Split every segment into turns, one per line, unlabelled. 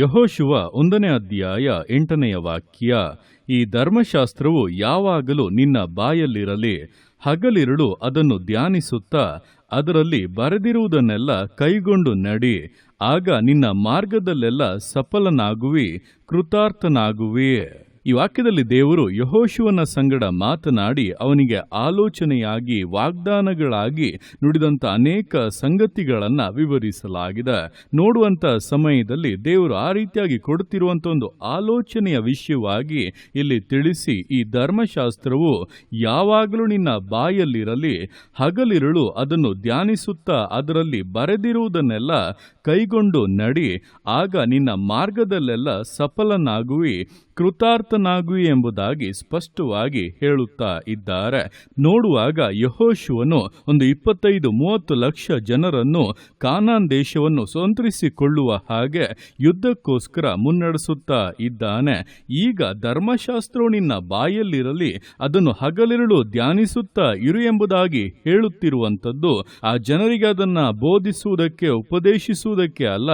ಯಹೋಶುವ ಒಂದನೇ ಅಧ್ಯಾಯ ಎಂಟನೆಯ ವಾಕ್ಯ ಈ ಧರ್ಮಶಾಸ್ತ್ರವು ಯಾವಾಗಲೂ ನಿನ್ನ ಬಾಯಲ್ಲಿರಲಿ ಹಗಲಿರುಳು ಅದನ್ನು ಧ್ಯಾನಿಸುತ್ತಾ ಅದರಲ್ಲಿ ಬರೆದಿರುವುದನ್ನೆಲ್ಲ ಕೈಗೊಂಡು ನಡಿ ಆಗ ನಿನ್ನ ಮಾರ್ಗದಲ್ಲೆಲ್ಲ ಸಫಲನಾಗುವಿ ಕೃತಾರ್ಥನಾಗುವಿ ಈ ವಾಕ್ಯದಲ್ಲಿ ದೇವರು ಯಹೋಶುವನ ಸಂಗಡ ಮಾತನಾಡಿ ಅವನಿಗೆ ಆಲೋಚನೆಯಾಗಿ ವಾಗ್ದಾನಗಳಾಗಿ ನುಡಿದಂಥ ಅನೇಕ ಸಂಗತಿಗಳನ್ನು ವಿವರಿಸಲಾಗಿದೆ ನೋಡುವಂಥ ಸಮಯದಲ್ಲಿ ದೇವರು ಆ ರೀತಿಯಾಗಿ ಕೊಡುತ್ತಿರುವಂಥ ಒಂದು ಆಲೋಚನೆಯ ವಿಷಯವಾಗಿ ಇಲ್ಲಿ ತಿಳಿಸಿ ಈ ಧರ್ಮಶಾಸ್ತ್ರವು ಯಾವಾಗಲೂ ನಿನ್ನ ಬಾಯಲ್ಲಿರಲಿ ಹಗಲಿರುಳು ಅದನ್ನು ಧ್ಯಾನಿಸುತ್ತಾ ಅದರಲ್ಲಿ ಬರೆದಿರುವುದನ್ನೆಲ್ಲ ಕೈಗೊಂಡು ನಡಿ ಆಗ ನಿನ್ನ ಮಾರ್ಗದಲ್ಲೆಲ್ಲ ಸಫಲನಾಗುವಿ ಕೃತಾರ್ಥನಾಗು ಎಂಬುದಾಗಿ ಸ್ಪಷ್ಟವಾಗಿ ಹೇಳುತ್ತಾ ಇದ್ದಾರೆ ನೋಡುವಾಗ ಯಹೋಶುವನು ಒಂದು ಇಪ್ಪತ್ತೈದು ಮೂವತ್ತು ಲಕ್ಷ ಜನರನ್ನು ಕಾನಾನ್ ದೇಶವನ್ನು ಸ್ವತಂತ್ರಿಸಿಕೊಳ್ಳುವ ಹಾಗೆ ಯುದ್ಧಕ್ಕೋಸ್ಕರ ಮುನ್ನಡೆಸುತ್ತಾ ಇದ್ದಾನೆ ಈಗ ಧರ್ಮಶಾಸ್ತ್ರವು ನಿನ್ನ ಬಾಯಲ್ಲಿರಲಿ ಅದನ್ನು ಹಗಲಿರುಳು ಧ್ಯಾನಿಸುತ್ತಾ ಇರು ಎಂಬುದಾಗಿ ಹೇಳುತ್ತಿರುವಂಥದ್ದು ಆ ಜನರಿಗೆ ಅದನ್ನು ಬೋಧಿಸುವುದಕ್ಕೆ ಉಪದೇಶಿಸುವುದಕ್ಕೆ ಅಲ್ಲ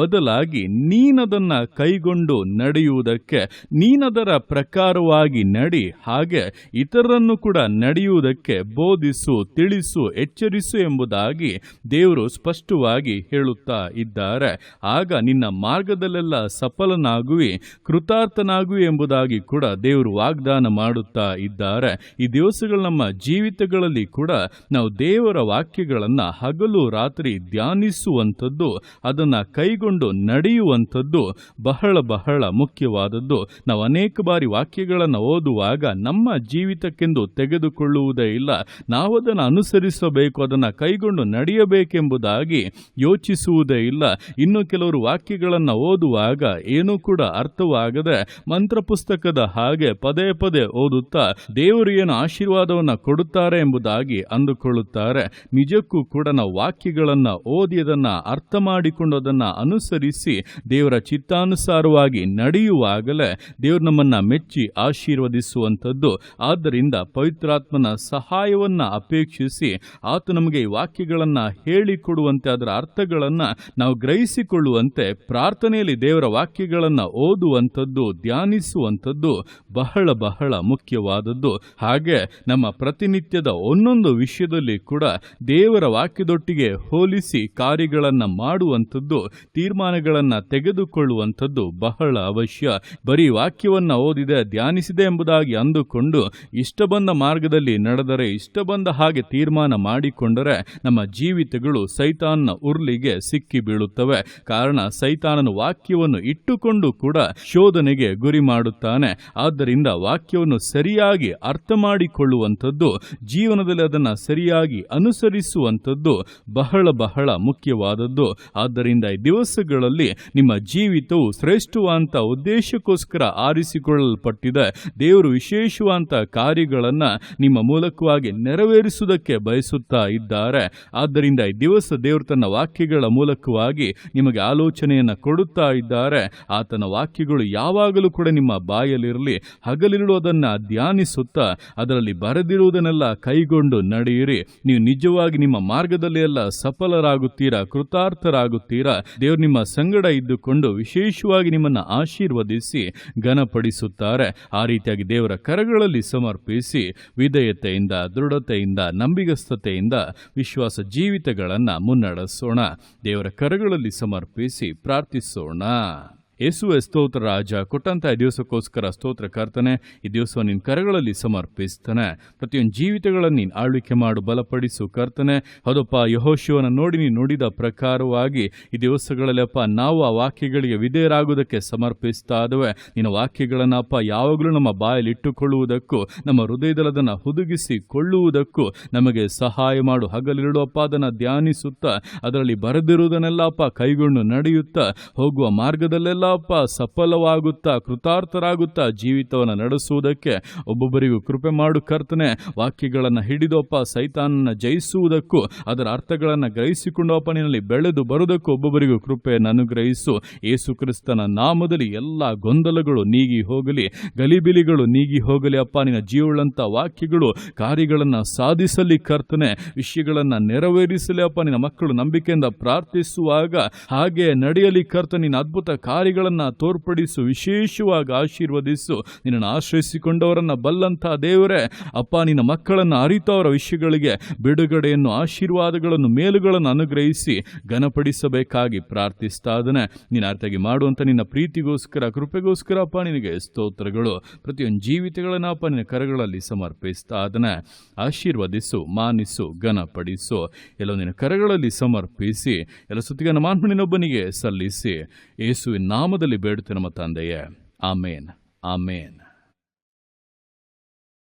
ಬದಲಾಗಿ ನೀನದನ್ನು ಕೈಗೊಂಡು ನಡೆಯುವುದಕ್ಕೆ ನೀನದರ ಪ್ರಕಾರವಾಗಿ ನಡಿ ಹಾಗೆ ಇತರರನ್ನು ಕೂಡ ನಡೆಯುವುದಕ್ಕೆ ಬೋಧಿಸು ತಿಳಿಸು ಎಚ್ಚರಿಸು ಎಂಬುದಾಗಿ ದೇವರು ಸ್ಪಷ್ಟವಾಗಿ ಹೇಳುತ್ತಾ ಇದ್ದಾರೆ ಆಗ ನಿನ್ನ ಮಾರ್ಗದಲ್ಲೆಲ್ಲ ಸಫಲನಾಗುವಿ ಕೃತಾರ್ಥನಾಗುವಿ ಎಂಬುದಾಗಿ ಕೂಡ ದೇವರು ವಾಗ್ದಾನ ಮಾಡುತ್ತಾ ಇದ್ದಾರೆ ಈ ದಿವಸಗಳು ನಮ್ಮ ಜೀವಿತಗಳಲ್ಲಿ ಕೂಡ ನಾವು ದೇವರ ವಾಕ್ಯಗಳನ್ನು ಹಗಲು ರಾತ್ರಿ ಧ್ಯಾನಿಸುವಂಥದ್ದು ಅದನ್ನು ಕೈಗೊಂಡು ನಡೆಯುವಂಥದ್ದು ಬಹಳ ಬಹಳ ಮುಖ್ಯವಾದದ್ದು ನಾವು ಅನೇಕ ಬಾರಿ ವಾಕ್ಯಗಳನ್ನು ಓದುವಾಗ ನಮ್ಮ ಜೀವಿತಕ್ಕೆಂದು ತೆಗೆದುಕೊಳ್ಳುವುದೇ ಇಲ್ಲ ನಾವು ಅದನ್ನು ಅನುಸರಿಸಬೇಕು ಅದನ್ನು ಕೈಗೊಂಡು ನಡೆಯಬೇಕೆಂಬುದಾಗಿ ಯೋಚಿಸುವುದೇ ಇಲ್ಲ ಇನ್ನು ಕೆಲವರು ವಾಕ್ಯಗಳನ್ನು ಓದುವಾಗ ಏನೂ ಕೂಡ ಅರ್ಥವಾಗದೆ ಮಂತ್ರ ಪುಸ್ತಕದ ಹಾಗೆ ಪದೇ ಪದೇ ಓದುತ್ತಾ ದೇವರು ಏನು ಆಶೀರ್ವಾದವನ್ನು ಕೊಡುತ್ತಾರೆ ಎಂಬುದಾಗಿ ಅಂದುಕೊಳ್ಳುತ್ತಾರೆ ನಿಜಕ್ಕೂ ಕೂಡ ನಾವು ವಾಕ್ಯಗಳನ್ನು ಓದಿ ಅದನ್ನು ಅರ್ಥ ಮಾಡಿಕೊಂಡು ಅದನ್ನು ಅನುಸರಿಸಿ ದೇವರ ಚಿತ್ತಾನುಸಾರವಾಗಿ ನಡೆಯುವಾಗಲೇ ದೇವರು ನಮ್ಮನ್ನು ಮೆಚ್ಚಿ ಆಶೀರ್ವದಿಸುವಂಥದ್ದು ಆದ್ದರಿಂದ ಪವಿತ್ರಾತ್ಮನ ಸಹಾಯವನ್ನು ಅಪೇಕ್ಷಿಸಿ ಆತ ನಮಗೆ ಈ ವಾಕ್ಯಗಳನ್ನು ಹೇಳಿಕೊಡುವಂತೆ ಅದರ ಅರ್ಥಗಳನ್ನು ನಾವು ಗ್ರಹಿಸಿಕೊಳ್ಳುವಂತೆ ಪ್ರಾರ್ಥನೆಯಲ್ಲಿ ದೇವರ ವಾಕ್ಯಗಳನ್ನು ಓದುವಂಥದ್ದು ಧ್ಯಾನಿಸುವಂಥದ್ದು ಬಹಳ ಬಹಳ ಮುಖ್ಯವಾದದ್ದು ಹಾಗೆ ನಮ್ಮ ಪ್ರತಿನಿತ್ಯದ ಒಂದೊಂದು ವಿಷಯದಲ್ಲಿ ಕೂಡ ದೇವರ ವಾಕ್ಯದೊಟ್ಟಿಗೆ ಹೋಲಿಸಿ ಕಾರ್ಯಗಳನ್ನು ಮಾಡುವಂಥದ್ದು ತೀರ್ಮಾನಗಳನ್ನು ತೆಗೆದುಕೊಳ್ಳುವಂಥದ್ದು ಬಹಳ ಅವಶ್ಯ ಬರೀ ಬರೀ ವಾಕ್ಯವನ್ನು ಓದಿದೆ ಧ್ಯಾನಿಸಿದೆ ಎಂಬುದಾಗಿ ಅಂದುಕೊಂಡು ಇಷ್ಟ ಬಂದ ಮಾರ್ಗದಲ್ಲಿ ನಡೆದರೆ ಇಷ್ಟ ಬಂದ ಹಾಗೆ ತೀರ್ಮಾನ ಮಾಡಿಕೊಂಡರೆ ನಮ್ಮ ಜೀವಿತಗಳು ಸೈತಾನನ ಉರ್ಲಿಗೆ ಸಿಕ್ಕಿ ಬೀಳುತ್ತವೆ ಕಾರಣ ಸೈತಾನನು ವಾಕ್ಯವನ್ನು ಇಟ್ಟುಕೊಂಡು ಕೂಡ ಶೋಧನೆಗೆ ಗುರಿ ಮಾಡುತ್ತಾನೆ ಆದ್ದರಿಂದ ವಾಕ್ಯವನ್ನು ಸರಿಯಾಗಿ ಅರ್ಥ ಮಾಡಿಕೊಳ್ಳುವಂಥದ್ದು ಜೀವನದಲ್ಲಿ ಅದನ್ನು ಸರಿಯಾಗಿ ಅನುಸರಿಸುವಂಥದ್ದು ಬಹಳ ಬಹಳ ಮುಖ್ಯವಾದದ್ದು ಆದ್ದರಿಂದ ಈ ದಿವಸಗಳಲ್ಲಿ ನಿಮ್ಮ ಜೀವಿತವು ಶ್ರೇಷ್ಠವಾದಂಥ ಉದ್ದೇಶಕ್ಕೋಸ್ಕರ ನಿಮಗೋಸ್ಕರ ಆರಿಸಿಕೊಳ್ಳಲ್ಪಟ್ಟಿದೆ ದೇವರು ವಿಶೇಷವಂತ ಕಾರ್ಯಗಳನ್ನು ನಿಮ್ಮ ಮೂಲಕವಾಗಿ ನೆರವೇರಿಸುವುದಕ್ಕೆ ಬಯಸುತ್ತಾ ಇದ್ದಾರೆ ಆದ್ದರಿಂದ ಈ ದಿವಸ ದೇವರು ತನ್ನ ವಾಕ್ಯಗಳ ಮೂಲಕವಾಗಿ ನಿಮಗೆ ಆಲೋಚನೆಯನ್ನು ಕೊಡುತ್ತಾ ಇದ್ದಾರೆ ಆತನ ವಾಕ್ಯಗಳು ಯಾವಾಗಲೂ ಕೂಡ ನಿಮ್ಮ ಬಾಯಲ್ಲಿರಲಿ ಹಗಲಿರುವುದನ್ನು ಧ್ಯಾನಿಸುತ್ತಾ ಅದರಲ್ಲಿ ಬರೆದಿರುವುದನ್ನೆಲ್ಲ ಕೈಗೊಂಡು ನಡೆಯಿರಿ ನೀವು ನಿಜವಾಗಿ ನಿಮ್ಮ ಮಾರ್ಗದಲ್ಲಿ ಎಲ್ಲ ಸಫಲರಾಗುತ್ತೀರಾ ಕೃತಾರ್ಥರಾಗುತ್ತೀರಾ ದೇವರು ನಿಮ್ಮ ಸಂಗಡ ಇದ್ದುಕೊಂಡು ವಿಶೇಷವಾಗಿ ನಿಮ್ಮನ್ನು ಆಶೀರ್ವದಿಸಿ ಘನಪಡಿಸುತ್ತಾರೆ ಆ ರೀತಿಯಾಗಿ ದೇವರ ಕರಗಳಲ್ಲಿ ಸಮರ್ಪಿಸಿ ವಿಧೇಯತೆಯಿಂದ ದೃಢತೆಯಿಂದ ನಂಬಿಗಸ್ತತೆಯಿಂದ ವಿಶ್ವಾಸ ಜೀವಿತಗಳನ್ನು ಮುನ್ನಡೆಸೋಣ ದೇವರ ಕರಗಳಲ್ಲಿ ಸಮರ್ಪಿಸಿ ಪ್ರಾರ್ಥಿಸೋಣ ಯೇಸುವೆ ಸ್ತೋತ್ರ ರಾಜ ಕೊಟ್ಟಂತಹ ದಿವಸಕ್ಕೋಸ್ಕರ ಸ್ತೋತ್ರ ಕರ್ತನೆ ಈ ದಿವಸ ನಿನ್ನ ಕರಗಳಲ್ಲಿ ಸಮರ್ಪಿಸ್ತಾನೆ ಪ್ರತಿಯೊಂದು ಜೀವಿತಗಳನ್ನು ನೀನು ಆಳ್ವಿಕೆ ಮಾಡು ಬಲಪಡಿಸು ಕರ್ತನೆ ಹೌದಪ್ಪ ಯಹೋಶಿವನ ನೋಡಿ ನೀನು ನುಡಿದ ಪ್ರಕಾರವಾಗಿ ಈ ದಿವಸಗಳಲ್ಲಿ ನಾವು ಆ ವಾಕ್ಯಗಳಿಗೆ ವಿಧೇಯರಾಗುವುದಕ್ಕೆ ಸಮರ್ಪಿಸ್ತಾ ಇದ್ದೇವೆ ನಿನ್ನ ವಾಕ್ಯಗಳನ್ನು ಅಪ್ಪ ಯಾವಾಗಲೂ ನಮ್ಮ ಬಾಯಲ್ಲಿ ಇಟ್ಟುಕೊಳ್ಳುವುದಕ್ಕೂ ನಮ್ಮ ಹೃದಯದಲ್ಲದನ್ನು ಹುದುಗಿಸಿಕೊಳ್ಳುವುದಕ್ಕೂ ನಮಗೆ ಸಹಾಯ ಮಾಡು ಅಪ್ಪ ಅದನ್ನು ಧ್ಯಾನಿಸುತ್ತಾ ಅದರಲ್ಲಿ ಬರೆದಿರುವುದನ್ನೆಲ್ಲಪ್ಪ ಕೈಗೊಂಡು ನಡೆಯುತ್ತಾ ಹೋಗುವ ಮಾರ್ಗದಲ್ಲೆಲ್ಲ ಪಾಪ ಸಫಲವಾಗುತ್ತಾ ಕೃತಾರ್ಥರಾಗುತ್ತಾ ಜೀವಿತವನ್ನು ನಡೆಸುವುದಕ್ಕೆ ಒಬ್ಬೊಬ್ಬರಿಗೂ ಕೃಪೆ ಮಾಡು ಕರ್ತನೆ ವಾಕ್ಯಗಳನ್ನು ಹಿಡಿದೋಪ್ಪ ಸೈತಾನನ ಜಯಿಸುವುದಕ್ಕೂ ಅದರ ಅರ್ಥಗಳನ್ನು ಗ್ರಹಿಸಿಕೊಂಡೋಪ ನಿನ್ನಲ್ಲಿ ಬೆಳೆದು ಬರುವುದಕ್ಕೂ ಒಬ್ಬೊಬ್ಬರಿಗೂ ಕೃಪೆಯನ್ನು ಅನುಗ್ರಹಿಸು ಯೇಸು ಕ್ರಿಸ್ತನ ನಾಮದಲ್ಲಿ ಎಲ್ಲ ಗೊಂದಲಗಳು ನೀಗಿ ಹೋಗಲಿ ಗಲಿಬಿಲಿಗಳು ನೀಗಿ ಹೋಗಲಿ ಅಪ್ಪ ನಿನ್ನ ಜೀವಳಂತ ವಾಕ್ಯಗಳು ಕಾರ್ಯಗಳನ್ನು ಸಾಧಿಸಲಿ ಕರ್ತನೆ ವಿಷಯಗಳನ್ನು ನೆರವೇರಿಸಲಿ ಅಪ್ಪ ನಿನ್ನ ಮಕ್ಕಳು ನಂಬಿಕೆಯಿಂದ ಪ್ರಾರ್ಥಿಸುವಾಗ ಹಾಗೆ ನಡೆಯಲಿ ಕರ್ತ ನಿನ್ನ ಅದ್ಭುತ ಕಾರ್ಯ ಕಾರ್ಯಗಳನ್ನು ತೋರ್ಪಡಿಸು ವಿಶೇಷವಾಗಿ ಆಶೀರ್ವದಿಸು ನಿನ್ನನ್ನು ಆಶ್ರಯಿಸಿಕೊಂಡವರನ್ನು ಬಲ್ಲಂಥ ದೇವರೇ ಅಪ್ಪ ನಿನ್ನ ಮಕ್ಕಳನ್ನು ಅರಿತವರ ವಿಷಯಗಳಿಗೆ ಬಿಡುಗಡೆಯನ್ನು ಆಶೀರ್ವಾದಗಳನ್ನು ಮೇಲುಗಳನ್ನು ಅನುಗ್ರಹಿಸಿ ಘನಪಡಿಸಬೇಕಾಗಿ ಪ್ರಾರ್ಥಿಸ್ತಾ ಇದ್ದಾನೆ ನೀನು ಅರ್ಥಾಗಿ ಮಾಡುವಂಥ ನಿನ್ನ ಪ್ರೀತಿಗೋಸ್ಕರ ಕೃಪೆಗೋಸ್ಕರ ಅಪ್ಪ ನಿನಗೆ ಸ್ತೋತ್ರಗಳು ಪ್ರತಿಯೊಂದು ಜೀವಿತಗಳನ್ನು ಅಪ್ಪ ನಿನ್ನ ಕರಗಳಲ್ಲಿ ಸಮರ್ಪಿಸ್ತಾ ಇದ್ದಾನೆ ಆಶೀರ್ವದಿಸು ಮಾನಿಸು ಘನಪಡಿಸು ಎಲ್ಲ ನಿನ್ನ ಕರಗಳಲ್ಲಿ ಸಮರ್ಪಿಸಿ ಎಲ್ಲ ಸುತ್ತಿಗೆ ನಮ್ಮ ಸಲ್ಲಿಸಿ ಯೇಸುವಿನ ನಾಮದಲ್ಲಿ ಬೇಡುತ್ತೆ ನಮ್ಮ ತಂದೆಯೇ ಆಮೇನ್ ಆಮೇನ್